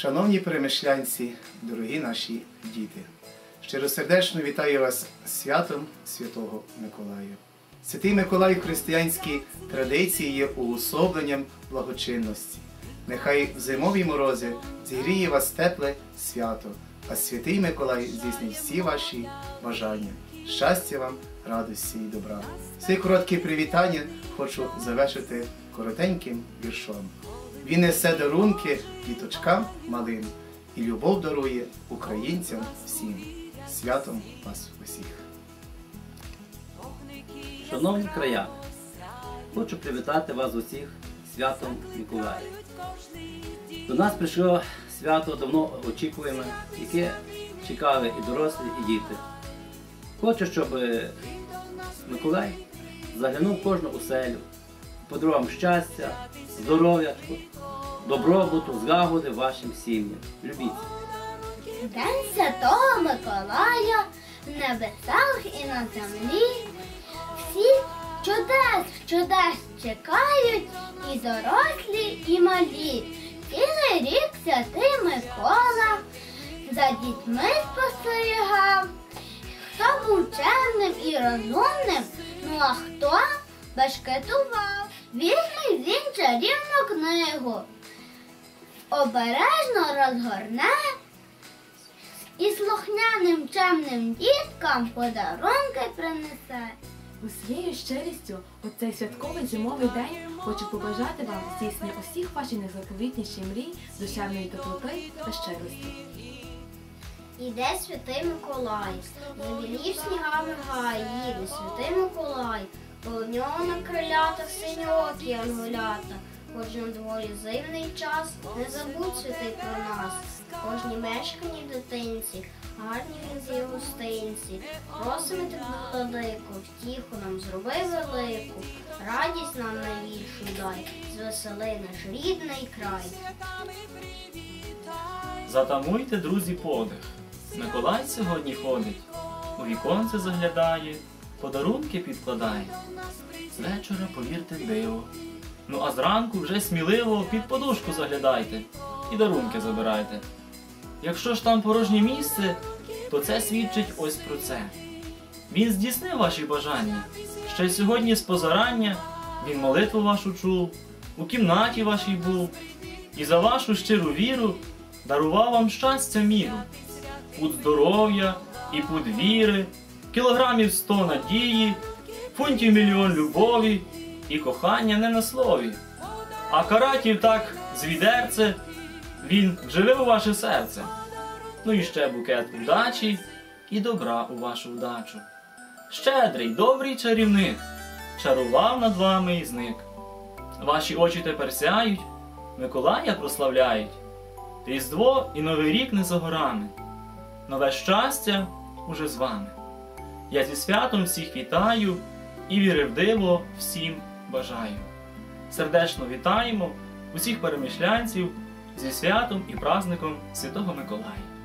Шановні перемишлянці, дорогі наші діти, щиросердечно вітаю вас святом Святого Миколая. Святий Миколай в християнській традиції є уособленням благочинності. Нехай в зимові морози зігріє вас тепле свято, а святий Миколай здійснить всі ваші бажання. Щастя вам, радості і добра. Це коротке привітання хочу завершити коротеньким віршом. Він несе дарунки діточкам малим і любов дарує українцям всім. Святом вас усіх! Шановні краяни, хочу привітати вас усіх святом Миколая. До нас прийшло свято давно очікуємо, яке чекали і дорослі, і діти. Хочу, щоб Миколай заглянув кожну оселю, подарував вам щастя, здоров'я, добробуту, злагоди вашим сім'ям. Любіть. День Святого Миколая в небесах і на землі. Всі чудес, чудес чекають і дорослі, і малі. Цілий рік святий Микола за дітьми спостерігав. Хто був чемним і розумним, ну а хто бешкетував. Візьме він чарівну книгу, обережно розгорне і слухняним чемним діткам подарунки принесе. Усією щирістю у цей святковий зимовий день хочу побажати вам здійснення усіх ваших найзаповітніших мрій, душевної теплоти та щирості. Іде святий Миколай, завілів снігами гай, їде святий Миколай, у нього на крилятах синьокі ангелята. Хоч на дворі зимний час, не забудь святий про нас. Кожній мешканій дитинці, гарні він з гостинці. Просимо тебе, владику, втіху нам зроби велику, радість нам найбільшу дай, звесели наш рідний край. Затамуйте, друзі, подих. Миколай сьогодні ходить, у віконце заглядає, подарунки підкладає. З вечора, повірте, диво. Ну а зранку вже сміливо під подушку заглядайте і дарунки забирайте. Якщо ж там порожнє місце, то це свідчить ось про це. Він здійснив ваші бажання. Ще сьогодні з позарання він молитву вашу чув, у кімнаті вашій був, і за вашу щиру віру дарував вам щастя міру, пуд здоров'я і пуд віри, кілограмів сто надії, фунтів мільйон любові і кохання не на слові. А каратів так з відерце він вживив у ваше серце. Ну і ще букет удачі і добра у вашу вдачу. Щедрий, добрий чарівник, чарував над вами і зник. Ваші очі тепер сяють, Миколая прославляють. Різдво і Новий рік не за горами. Нове щастя уже з вами. Я зі святом всіх вітаю і віри в диво всім бажаю. Сердечно вітаємо усіх перемишлянців зі святом і праздником Святого Миколая.